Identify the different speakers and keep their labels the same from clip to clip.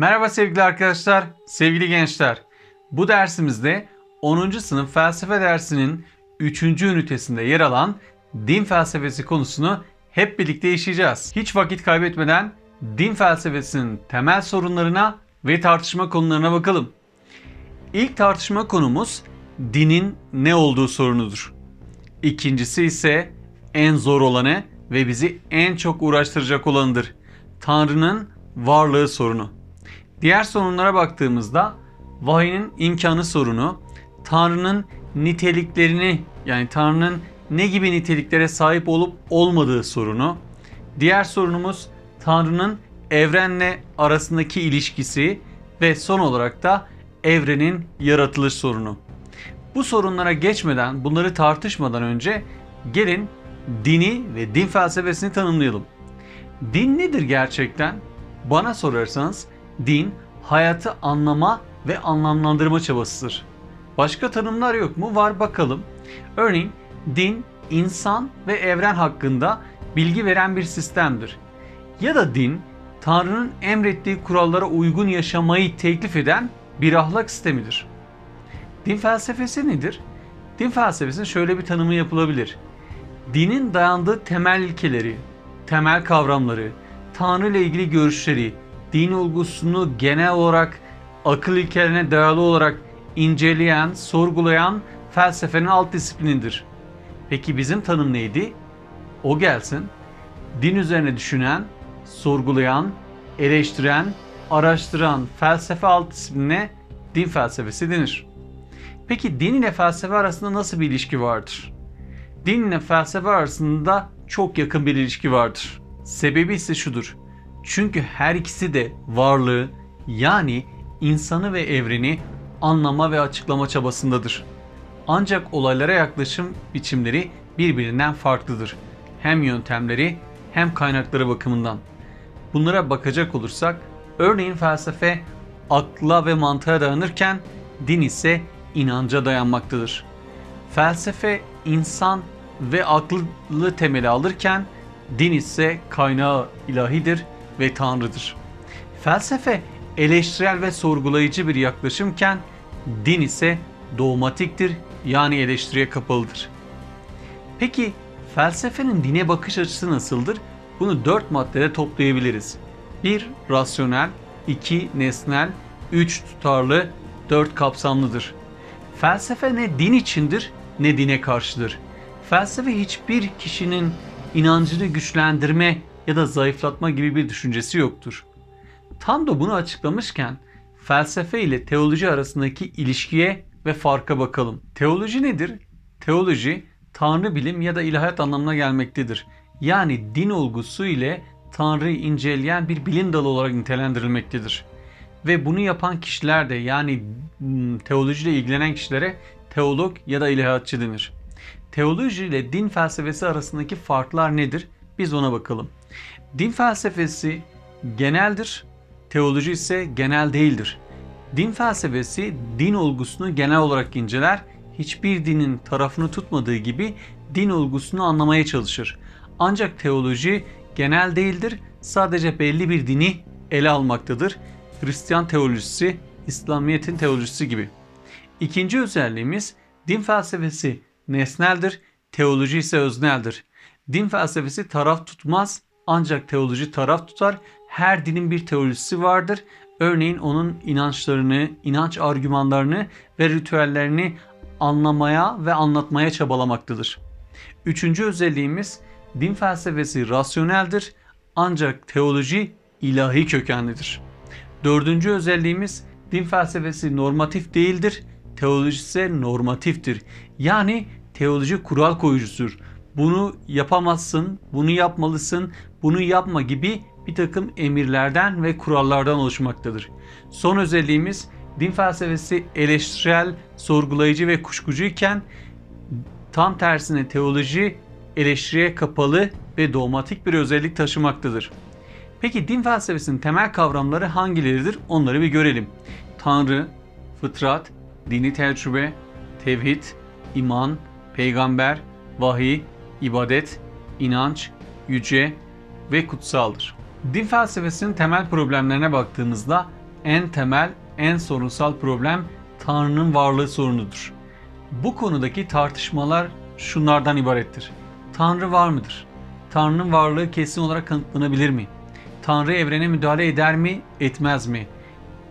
Speaker 1: Merhaba sevgili arkadaşlar, sevgili gençler. Bu dersimizde 10. sınıf felsefe dersinin 3. ünitesinde yer alan din felsefesi konusunu hep birlikte işleyeceğiz. Hiç vakit kaybetmeden din felsefesinin temel sorunlarına ve tartışma konularına bakalım. İlk tartışma konumuz dinin ne olduğu sorunudur. İkincisi ise en zor olanı ve bizi en çok uğraştıracak olanıdır. Tanrı'nın varlığı sorunu. Diğer sorunlara baktığımızda vahyin imkanı sorunu, Tanrı'nın niteliklerini yani Tanrı'nın ne gibi niteliklere sahip olup olmadığı sorunu. Diğer sorunumuz Tanrı'nın evrenle arasındaki ilişkisi ve son olarak da evrenin yaratılış sorunu. Bu sorunlara geçmeden, bunları tartışmadan önce gelin dini ve din felsefesini tanımlayalım. Din nedir gerçekten? Bana sorarsanız din hayatı anlama ve anlamlandırma çabasıdır. Başka tanımlar yok mu? Var bakalım. Örneğin din insan ve evren hakkında bilgi veren bir sistemdir. Ya da din Tanrı'nın emrettiği kurallara uygun yaşamayı teklif eden bir ahlak sistemidir. Din felsefesi nedir? Din felsefesinin şöyle bir tanımı yapılabilir. Dinin dayandığı temel ilkeleri, temel kavramları, Tanrı ile ilgili görüşleri, din olgusunu genel olarak akıl ilkelerine dayalı olarak inceleyen, sorgulayan felsefenin alt disiplinidir. Peki bizim tanım neydi? O gelsin. Din üzerine düşünen, sorgulayan, eleştiren, araştıran felsefe alt disiplinine din felsefesi denir. Peki din ile felsefe arasında nasıl bir ilişki vardır? Din ile felsefe arasında çok yakın bir ilişki vardır. Sebebi ise şudur. Çünkü her ikisi de varlığı yani insanı ve evreni anlama ve açıklama çabasındadır. Ancak olaylara yaklaşım biçimleri birbirinden farklıdır. Hem yöntemleri hem kaynakları bakımından. Bunlara bakacak olursak, örneğin felsefe akla ve mantığa dayanırken din ise inanca dayanmaktadır. Felsefe insan ve aklı temeli alırken din ise kaynağı ilahidir ve tanrıdır. Felsefe eleştirel ve sorgulayıcı bir yaklaşımken din ise dogmatiktir yani eleştiriye kapalıdır. Peki felsefenin dine bakış açısı nasıldır? Bunu dört maddede toplayabiliriz. 1. Rasyonel 2. Nesnel 3. Tutarlı 4. Kapsamlıdır. Felsefe ne din içindir ne dine karşıdır. Felsefe hiçbir kişinin inancını güçlendirme ya da zayıflatma gibi bir düşüncesi yoktur. Tam da bunu açıklamışken felsefe ile teoloji arasındaki ilişkiye ve farka bakalım. Teoloji nedir? Teoloji tanrı bilim ya da ilahiyat anlamına gelmektedir. Yani din olgusu ile tanrıyı inceleyen bir bilim dalı olarak nitelendirilmektedir. Ve bunu yapan kişiler de yani hmm, teolojiyle ilgilenen kişilere teolog ya da ilahiyatçı denir. Teoloji ile din felsefesi arasındaki farklar nedir? Biz ona bakalım. Din felsefesi geneldir, teoloji ise genel değildir. Din felsefesi din olgusunu genel olarak inceler, hiçbir dinin tarafını tutmadığı gibi din olgusunu anlamaya çalışır. Ancak teoloji genel değildir, sadece belli bir dini ele almaktadır. Hristiyan teolojisi, İslamiyet'in teolojisi gibi. İkinci özelliğimiz din felsefesi nesneldir, teoloji ise özneldir. Din felsefesi taraf tutmaz ancak teoloji taraf tutar. Her dinin bir teolojisi vardır. Örneğin onun inançlarını, inanç argümanlarını ve ritüellerini anlamaya ve anlatmaya çabalamaktadır. Üçüncü özelliğimiz din felsefesi rasyoneldir ancak teoloji ilahi kökenlidir. Dördüncü özelliğimiz din felsefesi normatif değildir, teoloji ise normatiftir. Yani teoloji kural koyucusudur. Bunu yapamazsın, bunu yapmalısın, bunu yapma gibi bir takım emirlerden ve kurallardan oluşmaktadır. Son özelliğimiz din felsefesi eleştirel, sorgulayıcı ve kuşkucuyken tam tersine teoloji eleştiriye kapalı ve dogmatik bir özellik taşımaktadır. Peki din felsefesinin temel kavramları hangileridir? Onları bir görelim. Tanrı, fıtrat, dini tecrübe, tevhid, iman, peygamber, vahiy, ibadet, inanç, yüce ve kutsaldır. Din felsefesinin temel problemlerine baktığımızda en temel, en sorunsal problem Tanrı'nın varlığı sorunudur. Bu konudaki tartışmalar şunlardan ibarettir. Tanrı var mıdır? Tanrı'nın varlığı kesin olarak kanıtlanabilir mi? Tanrı evrene müdahale eder mi, etmez mi?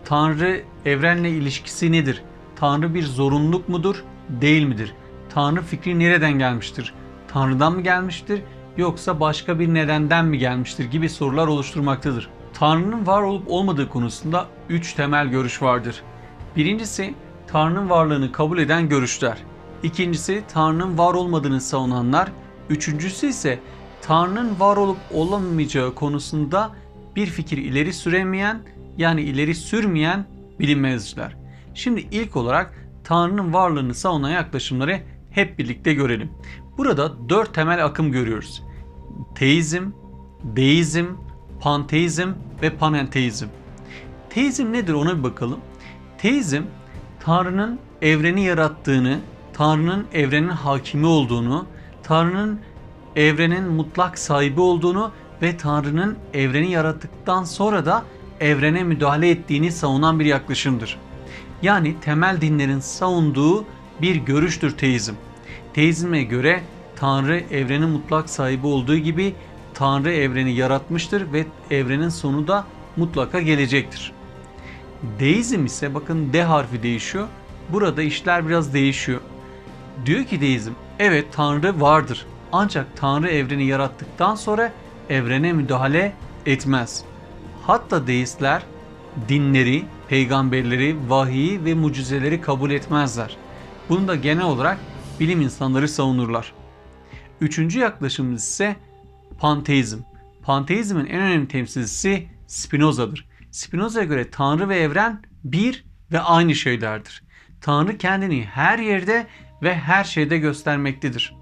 Speaker 1: Tanrı evrenle ilişkisi nedir? Tanrı bir zorunluluk mudur, değil midir? Tanrı fikri nereden gelmiştir? Tanrı'dan mı gelmiştir yoksa başka bir nedenden mi gelmiştir gibi sorular oluşturmaktadır. Tanrı'nın var olup olmadığı konusunda üç temel görüş vardır. Birincisi Tanrı'nın varlığını kabul eden görüşler. İkincisi Tanrı'nın var olmadığını savunanlar. Üçüncüsü ise Tanrı'nın var olup olamayacağı konusunda bir fikir ileri süremeyen yani ileri sürmeyen bilinmezciler. Şimdi ilk olarak Tanrı'nın varlığını savunan yaklaşımları hep birlikte görelim. Burada dört temel akım görüyoruz. Teizm, deizm, panteizm ve panenteizm. Teizm nedir ona bir bakalım. Teizm, Tanrı'nın evreni yarattığını, Tanrı'nın evrenin hakimi olduğunu, Tanrı'nın evrenin mutlak sahibi olduğunu ve Tanrı'nın evreni yarattıktan sonra da evrene müdahale ettiğini savunan bir yaklaşımdır. Yani temel dinlerin savunduğu bir görüştür teizm. Teizme göre Tanrı evrenin mutlak sahibi olduğu gibi Tanrı evreni yaratmıştır ve evrenin sonu da mutlaka gelecektir. Deizm ise bakın D harfi değişiyor. Burada işler biraz değişiyor. Diyor ki deizm, evet Tanrı vardır. Ancak Tanrı evreni yarattıktan sonra evrene müdahale etmez. Hatta deistler dinleri, peygamberleri, vahiyi ve mucizeleri kabul etmezler. Bunu da genel olarak bilim insanları savunurlar. Üçüncü yaklaşımımız ise panteizm. Panteizmin en önemli temsilcisi Spinoza'dır. Spinoza'ya göre Tanrı ve evren bir ve aynı şeylerdir. Tanrı kendini her yerde ve her şeyde göstermektedir.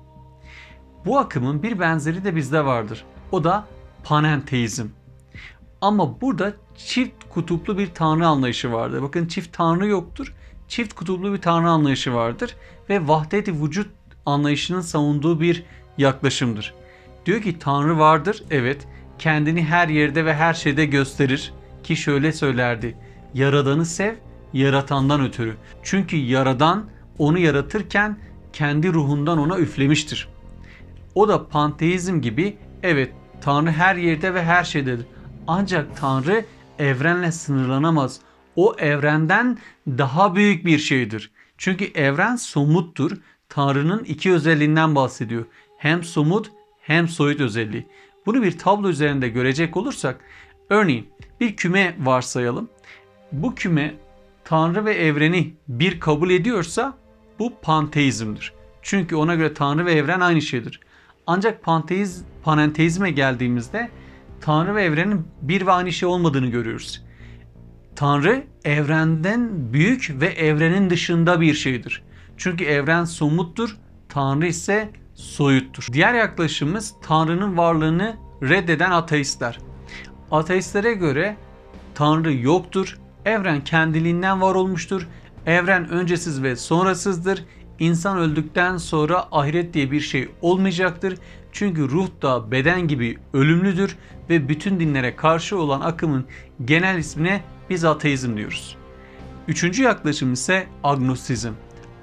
Speaker 1: Bu akımın bir benzeri de bizde vardır. O da panenteizm. Ama burada çift kutuplu bir tanrı anlayışı vardır. Bakın çift tanrı yoktur. Çift kutuplu bir tanrı anlayışı vardır ve vahdet-i vücut anlayışının savunduğu bir yaklaşımdır. Diyor ki tanrı vardır. Evet, kendini her yerde ve her şeyde gösterir ki şöyle söylerdi. Yaradanı sev, yaratandan ötürü. Çünkü yaradan onu yaratırken kendi ruhundan ona üflemiştir. O da panteizm gibi evet Tanrı her yerde ve her şeydedir. Ancak Tanrı evrenle sınırlanamaz. O evrenden daha büyük bir şeydir. Çünkü evren somuttur. Tanrı'nın iki özelliğinden bahsediyor. Hem somut hem soyut özelliği. Bunu bir tablo üzerinde görecek olursak örneğin bir küme varsayalım. Bu küme Tanrı ve evreni bir kabul ediyorsa bu panteizmdir. Çünkü ona göre Tanrı ve evren aynı şeydir. Ancak panteiz, panenteizme geldiğimizde Tanrı ve evrenin bir ve aynı şey olmadığını görüyoruz. Tanrı evrenden büyük ve evrenin dışında bir şeydir. Çünkü evren somuttur, Tanrı ise soyuttur. Diğer yaklaşımımız Tanrı'nın varlığını reddeden ateistler. Ateistlere göre Tanrı yoktur, evren kendiliğinden var olmuştur, evren öncesiz ve sonrasızdır, İnsan öldükten sonra ahiret diye bir şey olmayacaktır. Çünkü ruh da beden gibi ölümlüdür ve bütün dinlere karşı olan akımın genel ismine biz ateizm diyoruz. Üçüncü yaklaşım ise agnostizm.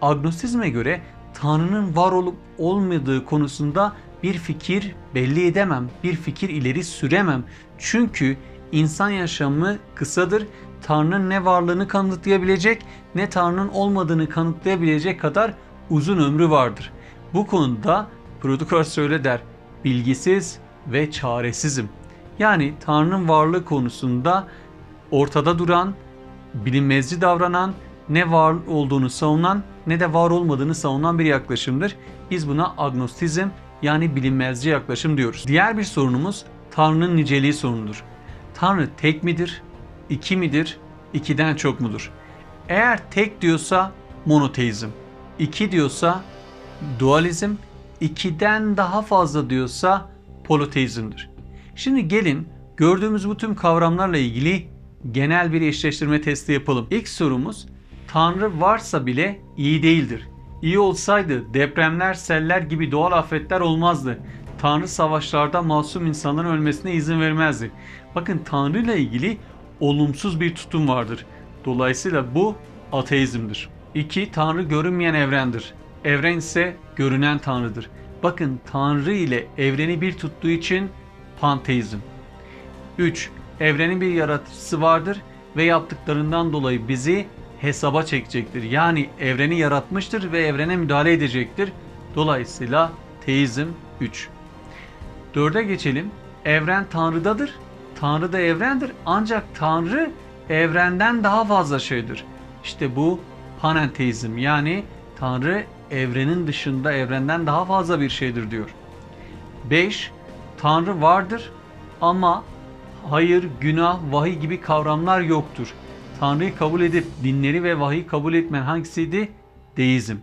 Speaker 1: Agnostizme göre Tanrı'nın var olup olmadığı konusunda bir fikir belli edemem, bir fikir ileri süremem. Çünkü insan yaşamı kısadır. Tanrı'nın ne varlığını kanıtlayabilecek ne Tanrı'nın olmadığını kanıtlayabilecek kadar uzun ömrü vardır. Bu konuda Prodikor şöyle der, bilgisiz ve çaresizim. Yani Tanrı'nın varlığı konusunda ortada duran, bilinmezci davranan, ne var olduğunu savunan ne de var olmadığını savunan bir yaklaşımdır. Biz buna agnostizm yani bilinmezci yaklaşım diyoruz. Diğer bir sorunumuz Tanrı'nın niceliği sorunudur. Tanrı tek midir? İki midir? İkiden çok mudur? Eğer tek diyorsa monoteizm. 2 diyorsa dualizm, 2'den daha fazla diyorsa politeizmdir. Şimdi gelin gördüğümüz bu tüm kavramlarla ilgili genel bir eşleştirme testi yapalım. İlk sorumuz Tanrı varsa bile iyi değildir. İyi olsaydı depremler, seller gibi doğal afetler olmazdı. Tanrı savaşlarda masum insanların ölmesine izin vermezdi. Bakın Tanrı ile ilgili olumsuz bir tutum vardır. Dolayısıyla bu ateizmdir. 2. Tanrı görünmeyen evrendir. Evren ise görünen tanrıdır. Bakın tanrı ile evreni bir tuttuğu için panteizm. 3. Evrenin bir yaratıcısı vardır ve yaptıklarından dolayı bizi hesaba çekecektir. Yani evreni yaratmıştır ve evrene müdahale edecektir. Dolayısıyla teizm 3. Dörde geçelim. Evren Tanrı'dadır. Tanrı da evrendir. Ancak Tanrı evrenden daha fazla şeydir. İşte bu panenteizm yani Tanrı evrenin dışında evrenden daha fazla bir şeydir diyor. 5. Tanrı vardır ama hayır, günah, vahiy gibi kavramlar yoktur. Tanrı'yı kabul edip dinleri ve vahiy kabul etmeyen hangisiydi? Deizm.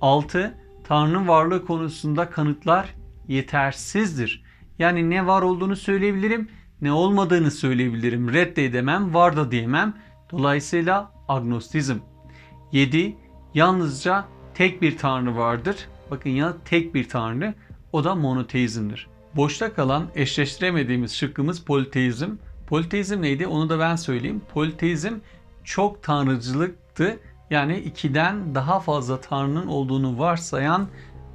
Speaker 1: 6. Tanrı'nın varlığı konusunda kanıtlar yetersizdir. Yani ne var olduğunu söyleyebilirim, ne olmadığını söyleyebilirim. Reddedemem, var da diyemem. Dolayısıyla agnostizm. 7. Yalnızca tek bir tanrı vardır. Bakın ya tek bir tanrı o da monoteizmdir. Boşta kalan eşleştiremediğimiz şıkkımız politeizm. Politeizm neydi onu da ben söyleyeyim. Politeizm çok tanrıcılıktı. Yani ikiden daha fazla tanrının olduğunu varsayan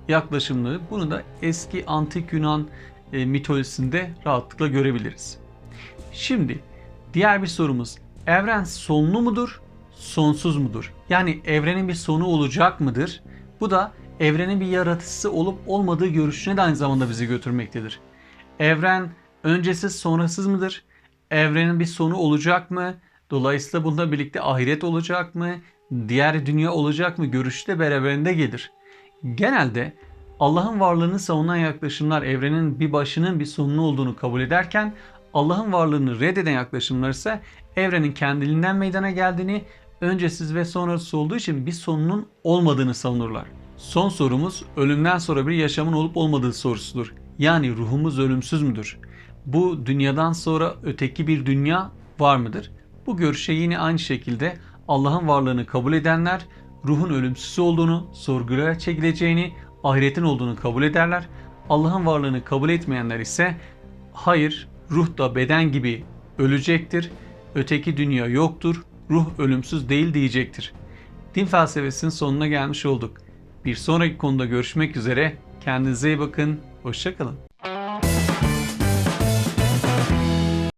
Speaker 1: yaklaşımları. Bunu da eski antik Yunan e, mitolojisinde rahatlıkla görebiliriz. Şimdi diğer bir sorumuz. Evren sonlu mudur, sonsuz mudur? Yani evrenin bir sonu olacak mıdır? Bu da evrenin bir yaratıcısı olup olmadığı görüşüne de aynı zamanda bizi götürmektedir. Evren öncesiz sonrasız mıdır? Evrenin bir sonu olacak mı? Dolayısıyla bununla birlikte ahiret olacak mı? Diğer dünya olacak mı? Görüşü de beraberinde gelir. Genelde Allah'ın varlığını savunan yaklaşımlar evrenin bir başının bir sonunu olduğunu kabul ederken Allah'ın varlığını reddeden yaklaşımlar ise evrenin kendiliğinden meydana geldiğini, öncesiz ve sonrasız olduğu için bir sonunun olmadığını savunurlar. Son sorumuz ölümden sonra bir yaşamın olup olmadığı sorusudur. Yani ruhumuz ölümsüz müdür? Bu dünyadan sonra öteki bir dünya var mıdır? Bu görüşe yine aynı şekilde Allah'ın varlığını kabul edenler ruhun ölümsüz olduğunu, sorgulara çekileceğini, ahiretin olduğunu kabul ederler. Allah'ın varlığını kabul etmeyenler ise hayır ruh da beden gibi ölecektir, öteki dünya yoktur, ruh ölümsüz değil diyecektir. Din felsefesinin sonuna gelmiş olduk. Bir sonraki konuda görüşmek üzere. Kendinize iyi bakın. Hoşçakalın.